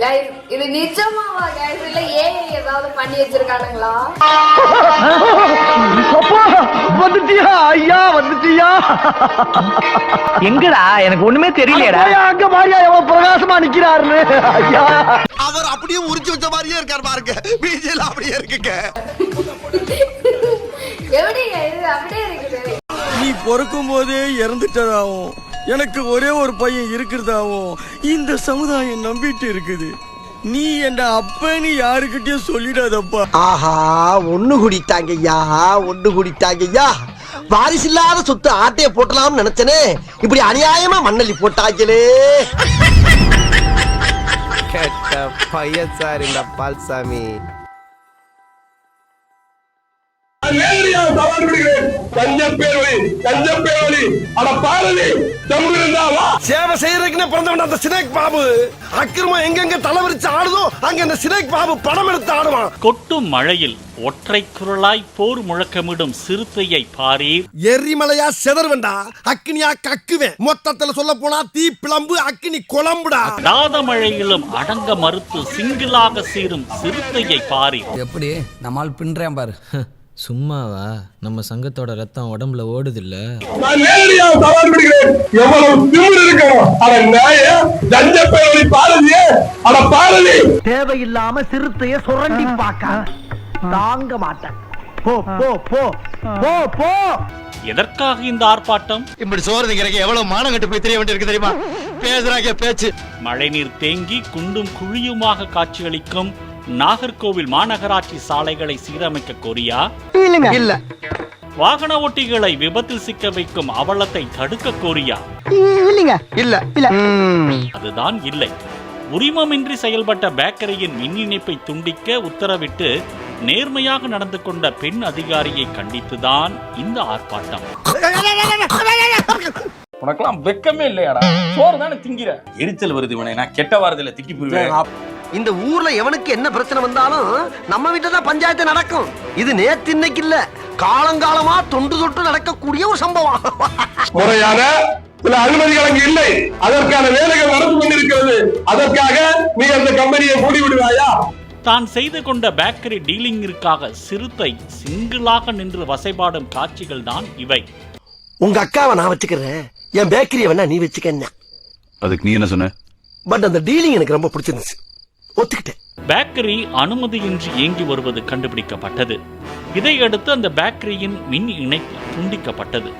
Guys, இது நிஜமாவா guys? இல்ல ஏஐ ஏதாவது பண்ணி வச்சிருக்கானுங்களா? வந்துட்டியா? ஐயா வந்துட்டியா? எங்கடா? எனக்கு ஒண்ணுமே தெரியலையடா. போய் அங்க பாரியா எவ்வளவு பிரகாசமா நிக்கிறாருன்னு. ஐயா. அவர் அப்படியே உரிச்சு வச்ச மாதிரியே இருக்காரு பாருங்க. பிஜேல அப்படியே இருக்குங்க. எப்படிங்க இது? அப்படியே இருக்குது. பிறக்கும் போதே இறந்துட்டதாவும் எனக்கு ஒரே ஒரு பையன் இருக்கிறதாவும் இந்த சமுதாயம் நம்பிட்டு இருக்குது. நீ என் அப்பன்னு யாருக்கிட்டயும் சொல்லிடாதப்பா. ஆஹா ஒண்ணு குடித்தாங்க ஐயா ஒண்ணு குடித்தாங்க ஐயா வாரிசு இல்லாத சொத்து ஆட்டைய போட்டலாம்னு நினைச்சனே. இப்படி அநியாயமா மண்ணள்ளி போட்டாங்களே கெட்ட பையன் சார் இந்த பால்சாமி. நேரடியாக சவால் விடுகிறேன். தஞ்சம் பேரொழி தஞ்சம் பேரொழி அட பாரதி தம்பு இருந்தாவா சேவை செய்யறதுக்குன்னு பிறந்தவன் அந்த சினேக் பாபு. அக்கிரமம் எங்கெங்க தலைவரிச்சு ஆடுதோ அங்க இந்த சினேக் பாபு படம் எடுத்து ஆடுவான். கொட்டும் மழையில் ஒற்றை குரலாய் போர் முழக்கமிடும் சிறுத்தையை பாரீர் எரிமலையா செதறுவண்டா அக்கினியா கக்குவேன். மொத்தத்துல சொல்ல போனா தீ பிளம்பு அக்கினி குழம்புடா. தாத மழையிலும் அடங்க மறுத்து சிங்கிளாக சீரும் சிறுத்தையை பாரீர் எப்படி? நம்மால் பின்றேன் பாரு. சும்மாவா? நம்ம சங்கத்தோட ரத்தம் உடம்புல ஓடுது இல்ல தேவையில்லாம சிறுத்தைய சுரண்டி பார்க்க தாங்க மாட்டேன். போ போ போ. போ போ. எதற்காக இந்த ஆர்ப்பாட்டம்? இப்படி சோறு திங்கிறக்கு எவ்வளவு மானம் கட்டு போய் தெரிய வேண்டியிருக்கு தெரியுமா? பேசுறாங்க பேச்சு. மழைநீர் தேங்கி குண்டும் குழியுமாக காட்சியளிக்கும் நாகர்கோவில் மாநகராட்சி சாலைகளை சீரமைக்க கோரியா? இல்ல. வாகன ஓட்டிகளை விபத்தில் சிக்க வைக்கும் அவலத்தை தடுக்க கோரியா? இல்லங்க. இல்ல. இல்ல. அதுதான் இல்லை. உரிமமின்றி செயல்பட்ட பேக்கரியின் மின் இணைப்பை துண்டிக்க உத்தரவிட்டு நேர்மையாக நடந்து கொண்ட பெண் அதிகாரியை கண்டித்துதான் இந்த ஆர்ப்பாட்டம். உனக்கெல்லாம் வெக்கமே இல்லையாடா? சோறு தானே திங்கிற? எரிச்சல் வருது இவனை. நான் கெட்ட வாரத்துல திட்டி போயிருவேன் இந்த ஊர்ல எவனுக்கு என்ன பிரச்சனை வந்தாலும் நம்ம வீட்டுல தான் பஞ்சாயத்து நடக்கும். இது நேத்து இன்னைக்கு இல்ல. காலங்காலமா தொண்டு தொட்டு நடக்கக்கூடிய ஒரு சம்பவம். முறையான சில அனுமதிகள் அங்கு இல்லை. அதற்கான வேலைகள் நடந்து கொண்டிருக்கிறது. அதற்காக நீ அந்த கம்பெனியை மூடி விடுவாயா? தான் செய்து கொண்ட பேக்கரி டீலிங்கிற்காக சிறுத்தை சிங்கிளாக நின்று வசைபாடும் காட்சிகள் தான் இவை. உங்க அக்காவை நான் வச்சுக்கிறேன். என் பேக்கரியை வேணா நீ வச்சுக்க அதுக்கு நீ என்ன சொன்ன? பட் அந்த டீலிங் எனக்கு ரொம்ப பிடிச்சிருந்துச்சு. ஒத்துக்கிட்டேன். பேக்கரி அனுமதியின்றி இயங்கி வருவது கண்டுபிடிக்கப்பட்டது. இதையடுத்து அந்த பேக்கரியின் மின் இணைப்பு துண்டிக்கப்பட்டது.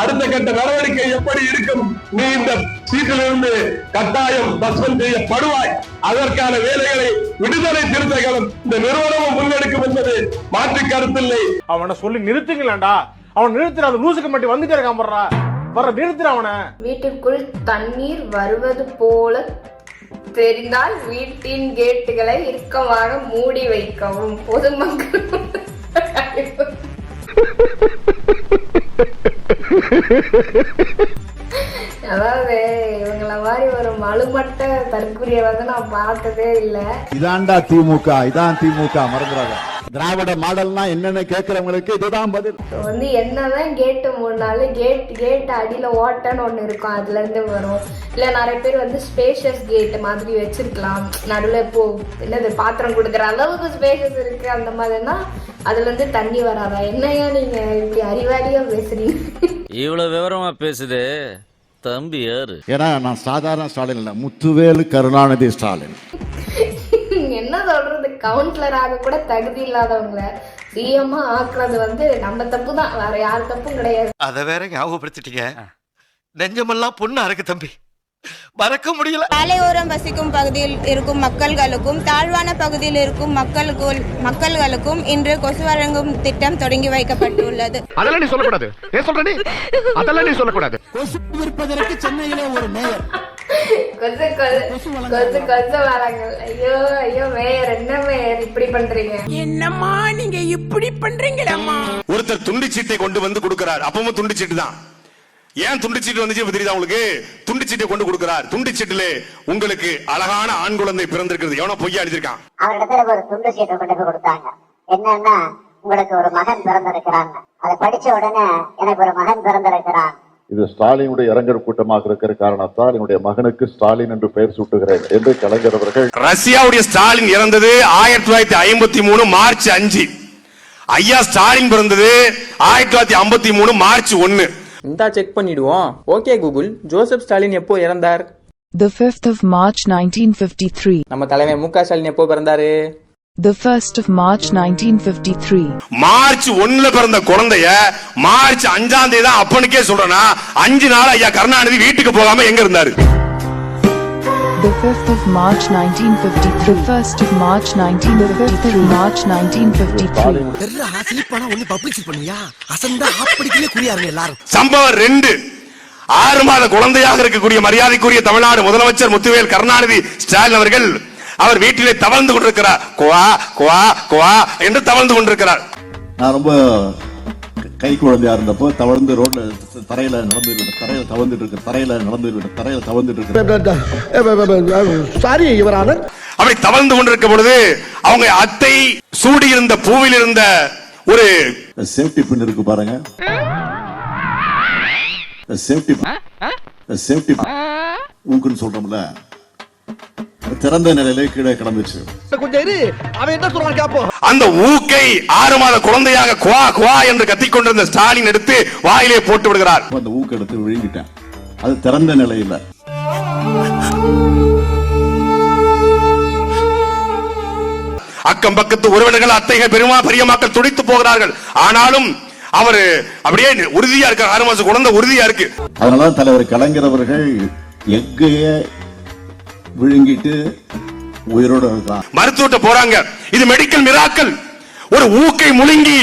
அடுத்த கட்ட நடவடிக்கை எப்படி இருக்கும்? நீ இந்த சீட்டிலிருந்து கட்டாயம் சஸ்பெண்ட் செய்யப்படுவாய். அதற்கான வேலைகளை விடுதலை திருத்தங்களும் இந்த நிறுவனமும் முன்னெடுக்கும் என்பது மாற்று கருத்தில்லை. அவனை சொல்லி நிறுத்துங்களேன்டா. அவன் நிறுத்துற அந்த லூசுக்கு மட்டும் வந்துட்டே இருக்கான் போடுறா வர நிறுத்துற அவனை. வீட்டிற்குள் தண்ணீர் வருவது போல தெரிந்தால் வீட்டின் கேட்டுகளை இறுக்கமாக மூடி வைக்கவும். பொதுமக்கள் அதாவது இவங்கள மாதிரி ஒரு மலுமட்ட தற்கொலையை வந்து நான் பார்த்ததே இல்லை. இதான்டா திமுக இதான் திமுக மறந்துடாத. திராவிட மாடல்னா என்னன்னு கேக்குறவங்களுக்கு இதுதான் பதில். வந்து என்னதான் கேட்டு மூடினாலும் கேட் கேட் அடியில் ஓட்டன்னு ஒன்று இருக்கும். அதுலேருந்து வரும். இல்லை நிறைய பேர் வந்து ஸ்பேஷியஸ் கேட் மாதிரி வச்சிருக்கலாம். நடுவில் இப்போ என்னது பாத்திரம் கொடுக்குற அளவுக்கு ஸ்பேஷியஸ் இருக்கு. அந்த மாதிரினா அதுலேருந்து தண்ணி வராதா? என்னையா நீங்கள் இப்படி அறிவாளியாக பேசுறீங்க? இவ்வளவு விவரமா பேசுது. தம்பி யாரு? ஏன்னா நான் சாதாரண ஸ்டாலின் இல்ல. முத்துவேலு கருணாநிதி ஸ்டாலின். கவுன்சிலராக கூட தகுதி இல்லாதவங்கள சிஎம்மா ஆக்குறது வந்து நம்ம தப்பு தான் வேற யார் தப்பும் கிடையாது. அத வேற ஞாபகப்படுத்திட்டீங்க. நெஞ்சமெல்லாம் பொண்ணா இருக்கு தம்பி. மறக்க முடியல. சாலையோரம் வசிக்கும் பகுதியில் இருக்கும் மக்கள்களுக்கும் தாழ்வான பகுதியில் இருக்கும் மக்களுக்கும் மக்கள்களுக்கும் இன்று கொசு வழங்கும் திட்டம் தொடங்கி வைக்கப்பட்டுள்ளது. அதெல்லாம் நீ சொல்லக்கூடாது. ஏன் சொல்ற நீ? அதெல்லாம் நீ சொல்லக்கூடாது. கொசு கொசு கொசு கொசு வராங்க ஐயோ ஐயோ மேயர் என்ன மேயர் இப்படி பண்றீங்க? என்னம்மா நீங்க இப்படி பண்றீங்களம்மா? ஒருத்தர் துண்டு சீட்டை கொண்டு வந்து கொடுக்கிறார். அப்பவும் துண்டு சீட்டு தான். ஏன் துண்டு சீட்டு வந்துச்சு? தெரியுதா உங்களுக்கு? துண்டு சீட்டை கொண்டு கொடுக்கிறார். துண்டு சீட்டுல உங்களுக்கு அழகான ஆண் குழந்தை பிறந்திருக்கிறது. எவனோ பொய்யா அடிச்சிருக்கான். அவரிடத்துல ஒரு துண்டு சீட்டை கொண்டு போய் கொடுத்தாங்க. என்னன்னா உங்களுக்கு ஒரு மகன் பிறந்திருக்கிறாங்க அதை படிச்ச உடனே எனக்கு ஒரு மகன் பிறந்திருக்கிறான். இது ஸ்டாலினுடைய இரங்கல் கூட்டமாக இருக்கிற காரணத்தால் என்னுடைய மகனுக்கு ஸ்டாலின் என்று பெயர் சூட்டுகிறேன் என்று கலைஞர் அவர்கள் ரஷ்யாவுடைய ஸ்டாலின் இறந்தது ஆயிரத்தி தொள்ளாயிரத்தி ஐம்பத்தி மூணு மார்ச் அஞ்சு. ஐயா ஸ்டாலின் பிறந்தது ஆயிரத்தி தொள்ளாயிரத்தி ஐம்பத்தி மூணு மார்ச் ஒன்னு. இந்தா செக் பண்ணிடுவோம். Okay Google. ஜோசப் ஸ்டாலின் எப்போ இறந்தார்? The 5th of March 1953. நம்ம தலைவர் மு க ஸ்டாலின் எப்போ பிறந்தாரு? The 1st of March 1953. March ஒண்ணுல பிறந்த குழந்தைய மார்ச் அஞ்சாம் தேதி தான் அப்பனுக்கே சொல்றேன்னா அஞ்சு நாள் ஐயா கருணாநிதி வீட்டுக்கு போகாம எங்க இருந்தாரு The 5th of March 1953. The 1st of March 1953. March 1953. சிலிப்பானா ஒண்ணு பப்ளிசிட்டி பண்ணுவியா அசந்தா ஆப்படிக்கலே குறியாருங்க எல்லாரும் சம்பவம் ரெண்டு ஆறு மாத குழந்தையாக இருக்கக்கூடிய மரியாதைக்குரிய தமிழ்நாடு முதலமைச்சர் முத்துவேல் கருணாநிதி ஸ்டாலின் அவர்கள் அவர் வீட்டிலே தவழ்ந்து கொண்டிருக்கிறார். குவா குவா குவா என்று தவழ்ந்து கொண்டிருக்கிறார். நான் ரொம்ப கை குழந்தையா இருந்தப்போ தவழ்ந்து ரோட்ல தரையில நடந்து தரையில தவழ்ந்துட்டு இருக்கு தரையில நடந்து தரையில தவழ்ந்துட்டு இருக்கு. சாரி யுவரானர் அப்படி தவழ்ந்து கொண்டிருக்கும் பொழுது அவங்க அத்தை சூடி இருந்த பூவில் இருந்த ஒரு சேஃப்டி பின் இருக்கு பாருங்க. சேஃப்டி சேஃப்டி ஊக்குன்னு சொல்றோம்ல. திறந்த நிலையிலே கீழே கிடந்துச்சு. கொஞ்சம் இரு. அவன் என்ன சொல்றான் கேப்போம். அந்த ஊக்கை ஆறு மாத குழந்தையாக குவா குவா என்று கத்திக் கொண்டிருந்த ஸ்டாலின் எடுத்து வாயிலே போட்டு விடுகிறார். அந்த ஊக்கு எடுத்து விழுங்கிட்டேன். அது திறந்த நிலையில. அக்கம் பக்கத்து உறவினர்கள் அத்தைகள் பெருமா பெரிய மக்கள் துடித்து போகிறார்கள். ஆனாலும் அவரு அப்படியே உறுதியா இருக்க ஆறு மாசம் குழந்தை உறுதியா இருக்கு. அதனாலதான் தலைவர் கலைஞர் அவர்கள் எக்கைய விழுங்கிட்டு உயிரோட மருத்துவத்தை போறாங்க. இது மெடிக்கல் மிராக்கல் ஒரு ஊக்கை முழுங்கி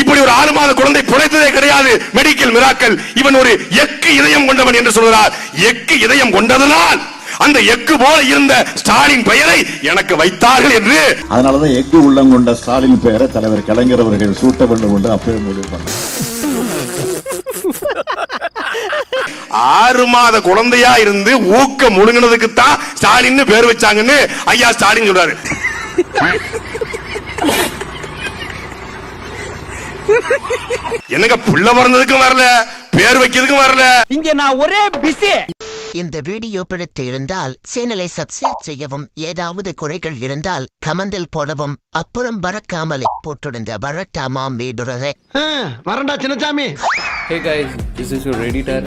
இப்படி ஒரு ஆறு மாத குழந்தை பிழைத்ததே கிடையாது. மெடிக்கல் மிராக்கல் இவன் ஒரு எக்கு இதயம் கொண்டவன் என்று சொல்கிறார். எக்கு இதயம் கொண்டதனால் அந்த எக்கு போல இருந்த ஸ்டாலின் பெயரை எனக்கு வைத்தார்கள் என்று. அதனாலதான் எஃகு உள்ளம் கொண்ட ஸ்டாலின் பெயரை தலைவர் கலைஞர் அவர்கள் சூட்ட வேண்டும் என்று அப்பவே முடிவு பண்ணார். ஆறு மாத குழந்தையா இருந்து ஊக்க முழுங்கினதுக்கு தான் ஸ்டாலின் பேர் வச்சாங்கன்னு ஐயா ஸ்டாலின் சொல்றாரு. என்னங்க புள்ள பிறந்ததுக்கும் வரல பேர் வைக்கிறதுக்கும் வரல. இங்க நான் ஒரே பிஸி இந்த வீடியோ பிடித்து இருந்தால் சேனலை சப்ஸ்கிரைப் செய்யவும் ஏதாவது குறைகள் இருந்தால் கமெண்டில் போடவும் அப்புறம் பறக்காமலே போட்டிருந்த வரட்டாமாம் வீடுறதை வரண்டா Chinnasamy hey guys this is your editor